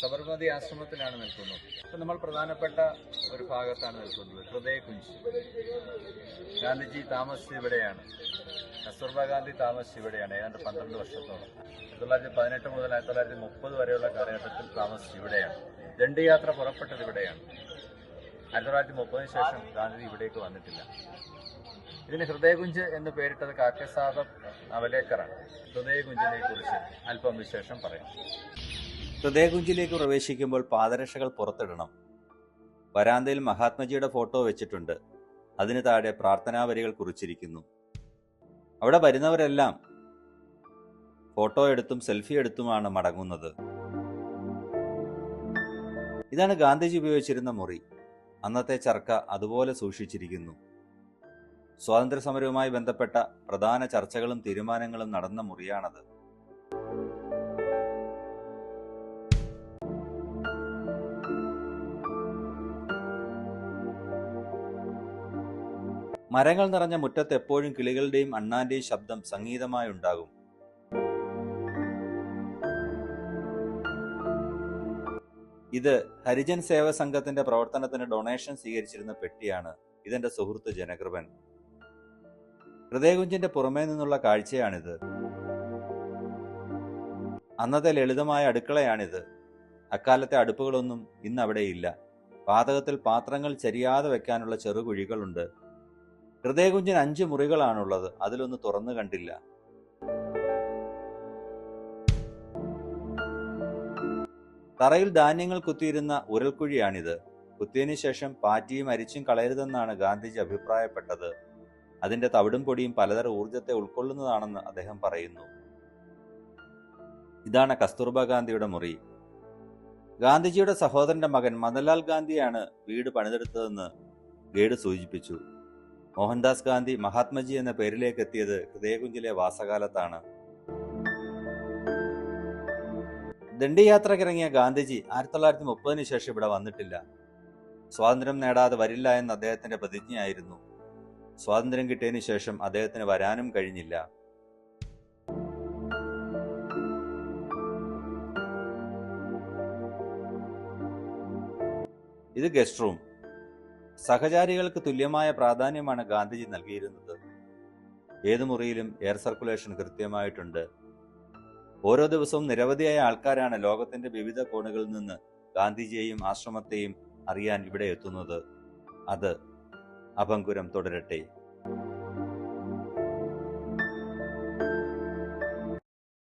സബർമതി ആശ്രമത്തിലാണ് നിൽക്കുന്നത്. അപ്പൊ നമ്മൾ പ്രധാനപ്പെട്ട ഒരു ഭാഗത്താണ് നിൽക്കുന്നത്. ഹൃദയകുഞ്ച്. ഗാന്ധിജി താമസിച്ചത് ഇവിടെയാണ്. കസ്തൂർബ ഗാന്ധി താമസിച്ച് ഇവിടെയാണ് ഏതാണ്ട് പന്ത്രണ്ട് വർഷത്തോളം. ആയിരത്തി തൊള്ളായിരത്തി പതിനെട്ട് മുതൽ ആയിരത്തി തൊള്ളായിരത്തി മുപ്പത് വരെയുള്ള കാലഘട്ടത്തിൽ താമസിച്ച് ഇവിടെയാണ്. ദണ്ഡിയാത്ര പുറപ്പെട്ടത് ഇവിടെയാണ്. ആയിരത്തി തൊള്ളായിരത്തി മുപ്പതിന് ശേഷം ഗാന്ധി ഇവിടേക്ക് വന്നിട്ടില്ല. ഇതിന് ഹൃദയകുഞ്ച് എന്ന് പേരിട്ടത് കാക്കസാദം അവലേക്കറാണ് ഹൃദയകുഞ്ചിനെ കുറിച്ച് അല്പം വിശേഷം പറയാം. ഹൃദയകുഞ്ചിലേക്ക് പ്രവേശിക്കുമ്പോൾ പാദരക്ഷകൾ പുറത്തിടണം. വരാന്തയിൽ മഹാത്മജിയുടെ ഫോട്ടോ വെച്ചിട്ടുണ്ട്. അതിന് താഴെ പ്രാർത്ഥനാ വരികൾ കുറിച്ചിരിക്കുന്നു. അവിടെ വരുന്നവരെല്ലാം ഫോട്ടോ എടുത്തും സെൽഫി എടുത്തുമാണ് മടങ്ങുന്നത്. ഇതാണ് ഗാന്ധിജി ഉപയോഗിച്ചിരുന്ന മുറി. അന്നത്തെ ചർക്ക അതുപോലെ സൂക്ഷിച്ചിരിക്കുന്നു. സ്വാതന്ത്ര്യ സമരവുമായി ബന്ധപ്പെട്ട പ്രധാന ചർച്ചകളും തീരുമാനങ്ങളും നടന്ന മുറിയാണത്. മരങ്ങൾ നിറഞ്ഞ മുറ്റത്ത് എപ്പോഴും കിളികളുടെയും അണ്ണാന്റെയും ശബ്ദം സംഗീതമായി ഉണ്ടാകും. ഇത് ഹരിജൻ സേവ സംഘത്തിന്റെ പ്രവർത്തനത്തിന് ഡൊണേഷൻ സ്വീകരിച്ചിരുന്ന പെട്ടിയാണ്. ഇതെന്റെ സുഹൃത്ത് ജനകൃപൻ. ഹൃദയകുഞ്ചിന്റെ പുറമേ നിന്നുള്ള കാഴ്ചയാണിത്. അന്നത്തെ ലളിതമായ അടുക്കളയാണിത്. അക്കാലത്തെ അടുപ്പുകളൊന്നും ഇന്ന് അവിടെയില്ല പാതകത്തിൽ പാത്രങ്ങൾ ചരിയാതെ വെക്കാനുള്ള ചെറുകുഴികളുണ്ട്. ഹൃദയകുഞ്ചിന് അഞ്ച് മുറികളാണുള്ളത്. അതിലൊന്ന് തുറന്നു കണ്ടില്ല. തറയിൽ ധാന്യങ്ങൾ കുത്തിയിരുന്ന ഉരൽക്കുഴിയാണിത്. കുത്തിയതിനു ശേഷം പാറ്റിയും അരിച്ചും കളയരുതെന്നാണ് ഗാന്ധിജി അഭിപ്രായപ്പെട്ടത്. അതിന്റെ തവിടും പൊടിയും പലതരം ഊർജത്തെ ഉൾക്കൊള്ളുന്നതാണെന്ന് അദ്ദേഹം പറയുന്നു. ഇതാണ് കസ്തൂർബ ഗാന്ധിയുടെ മുറി. ഗാന്ധിജിയുടെ സഹോദരന്റെ മകൻ മദൻലാൽ ഗാന്ധിയാണ് വീട് പണിതെടുത്തതെന്ന് ഗൈഡ് സൂചിപ്പിച്ചു. മോഹൻദാസ് ഗാന്ധി മഹാത്മജി എന്ന പേരിലേക്ക് എത്തിയത് ഹൃദയകുഞ്ചിലെ വാസകാലത്താണ്. ദണ്ഡിയാത്രക്കിറങ്ങിയ ഗാന്ധിജി ആയിരത്തി തൊള്ളായിരത്തി മുപ്പതിന് ശേഷം ഇവിടെ വന്നിട്ടില്ല. സ്വാതന്ത്ര്യം നേടാതെ വരില്ല എന്ന അദ്ദേഹത്തിന്റെ പ്രതിജ്ഞയായിരുന്നു. സ്വാതന്ത്ര്യം കിട്ടിയതിനു ശേഷം അദ്ദേഹത്തിന് വരാനും കഴിഞ്ഞില്ല. ഇത് ഗസ്റ്റ് റൂം. സഹചാരികൾക്ക് തുല്യമായ പ്രാധാന്യമാണ് ഗാന്ധിജി നൽകിയിരുന്നത്. ഏതു മുറിയിലും എയർ സർക്കുലേഷൻ കൃത്യമായിട്ടുണ്ട്. ഓരോ ദിവസവും നിരവധിയായ ആൾക്കാരാണ് ലോകത്തിന്റെ വിവിധ കോണുകളിൽ നിന്ന് ഗാന്ധിജിയെയും ആശ്രമത്തെയും അറിയാൻ ഇവിടെ എത്തുന്നത്. അത് അപങ്കുരം തുടരട്ടെ.